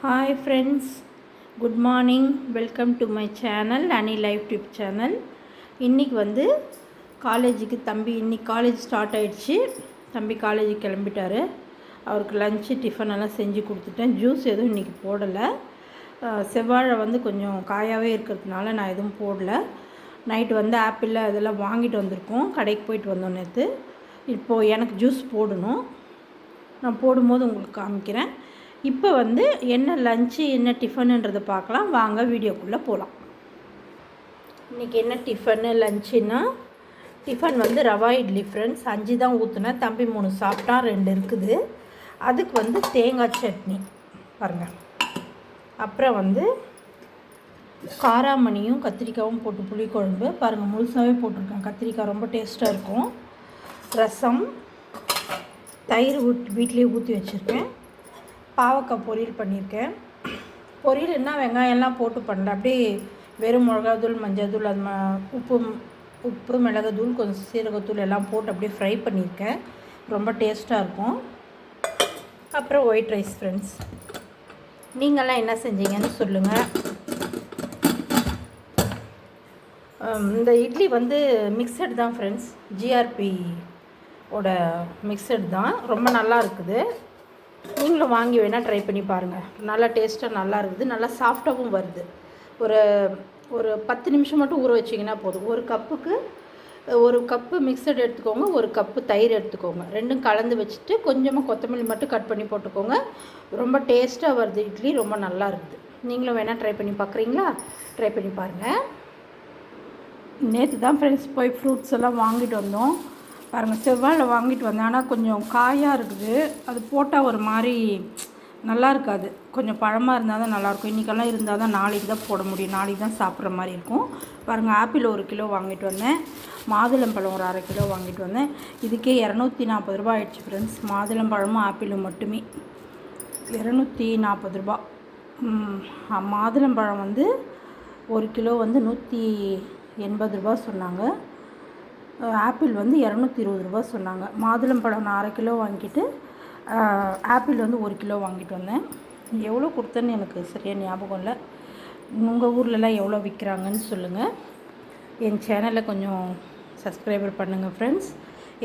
Hi friends good morning welcome to my channel Ani life tip channel இன்றைக்கி வந்து காலேஜுக்கு தம்பி இன்றைக்கி காலேஜ் ஸ்டார்ட் ஆகிடுச்சு தம்பி காலேஜுக்கு கிளம்பிட்டாரு. அவருக்கு லஞ்சு டிஃபன் எல்லாம் செஞ்சு கொடுத்துட்டேன். ஜூஸ் எதுவும் இன்றைக்கி போடலை. செவ்வாழை வந்து கொஞ்சம் காயாகவே இருக்கிறதுனால நான் எதுவும் போடல. நைட்டு வந்து ஆப்பிள் அதெல்லாம் வாங்கிட்டு வந்திருக்கோம். கடைக்கு போயிட்டு வந்தோம் நேற்று இப்போது எனக்கு ஜூஸ் போடணும். நான் போடும்போது உங்களுக்கு காமிக்கிறேன். இப்போ வந்து என்ன லஞ்சு என்ன டிஃபனுன்றதை பார்க்கலாம். வாங்க வீடியோக்குள்ளே போகலாம் இன்றைக்கி என்ன டிஃபனு லஞ்சுன்னா டிஃபன் வந்து ரவா இட்லி ஃப்ரெண்ட்ஸ் அஞ்சு தான் ஊற்றுனேன் தம்பி மூணு சாப்பிட்டா ரெண்டு இருக்குது. அதுக்கு வந்து தேங்காய் சட்னி. பாருங்கள் அப்புறம் வந்து காராமணியும் கத்திரிக்காயும் போட்டு புளிக்குழம்பு. பாருங்கள் முழுசாகவே போட்டிருக்கேன். கத்திரிக்காய் ரொம்ப டேஸ்ட்டாக இருக்கும். ரசம் தயிர் ஊட் வீட்லேயே ஊற்றி வச்சுருக்கேன். பாவக்காய் பொரியல் பண்ணியிருக்கேன். பொரியல் என்ன வெங்காயம்லாம் போட்டு பண்ணல அப்படியே வெறும் மிளகாத்தூள் மஞ்சள்தூள் அது ம- உப்பு உப்பு மிளகாத்தூள் கொஞ்சம் சீரகத்தூள் எல்லாம் போட்டு அப்படியே ஃப்ரை பண்ணியிருக்கேன். ரொம்ப டேஸ்ட்டாக இருக்கும். அப்புறம் ஒயிட் ரைஸ் ஃப்ரெண்ட்ஸ் நீங்கள்லாம் என்ன செஞ்சீங்கன்னு சொல்லுங்கள் இந்த இட்லி வந்து மிக்சடு தான் ஃப்ரெண்ட்ஸ் ஜிஆர்பி ஓட மிக்சடு தான். ரொம்ப நல்லா இருக்குது. நீங்களும் வாங்கி வேணால் ட்ரை பண்ணி பாருங்கள் நல்லா டேஸ்ட்டாக நல்லா இருக்குது. நல்லா சாஃப்டாகவும் வருது. ஒரு ஒரு பத்து நிமிஷம் மட்டும் ஊற வச்சிங்கன்னா போதும். ஒரு கப்புக்கு ஒரு கப்பு மிக்சட் எடுத்துக்கோங்க. ஒரு கப்பு தயிர் எடுத்துக்கோங்க. ரெண்டும் கலந்து வச்சுட்டு கொஞ்சமாக கொத்தமல்லி மட்டும் கட் பண்ணி போட்டுக்கோங்க. ரொம்ப டேஸ்ட்டாக வருது இட்லி. ரொம்ப நல்லா இருக்குது. நீங்களும் வேணால் ட்ரை பண்ணி பார்க்குறீங்களா ட்ரை பண்ணி பாருங்கள் நேற்று தான் ஃப்ரெண்ட்ஸ் போய் ஃப்ரூட்ஸ் எல்லாம் வாங்கிட்டு வந்தோம். பாருங்கள் செவ்வாழை வாங்கிட்டு வந்தேன். ஆனால் கொஞ்சம் காயாக இருக்குது. அது போட்டால் ஒரு மாதிரி நல்லா இருக்காது. கொஞ்சம் பழமாக இருந்தால் தான் நல்லாயிருக்கும் இன்றைக்கெல்லாம் இருந்தால் தான் நாளைக்கு தான் போட முடியும். நாளைக்கு தான் சாப்பிட்ற மாதிரி இருக்கும். பாருங்கள் ஆப்பிள் ஒரு கிலோ வாங்கிட்டு வந்தேன். மாதுளம்பழம் ஒரு அரை கிலோ வாங்கிட்டு வந்தேன். இதுக்கே இரநூத்தி நாற்பது ரூபா ஆயிடுச்சு ஃப்ரெண்ட்ஸ் மாதுளம்பழமும் ஆப்பிளும் மட்டுமே. இரநூத்தி நாற்பது ரூபா மாதுளம்பழம் வந்து ஒரு கிலோ வந்து நூற்றி எண்பது ரூபா சொன்னாங்க. ஆப்பிள் வந்து இரநூத்தி இருபது ரூபா சொன்னாங்க. மாதுளம்பழம் நான் அரை கிலோ வாங்கிட்டு ஆப்பிள் வந்து ஒரு கிலோ வாங்கிட்டு வந்தேன். எவ்வளோ கொடுத்தேன்னு எனக்கு சரியாக ஞாபகம் இல்லை. உங்கள் ஊர்லலாம் எவ்வளோ விற்கிறாங்கன்னு சொல்லுங்கள் என் சேனலை கொஞ்சம் சப்ஸ்கிரைபர் பண்ணுங்கள் ஃப்ரெண்ட்ஸ்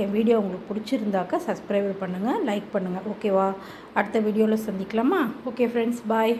என் வீடியோ உங்களுக்கு பிடிச்சிருந்தாக்கா சப்ஸ்கிரைபர் பண்ணுங்கள் லைக் பண்ணுங்கள் ஓகேவா அடுத்த வீடியோவில் சந்திக்கலாமா? Okay friends bye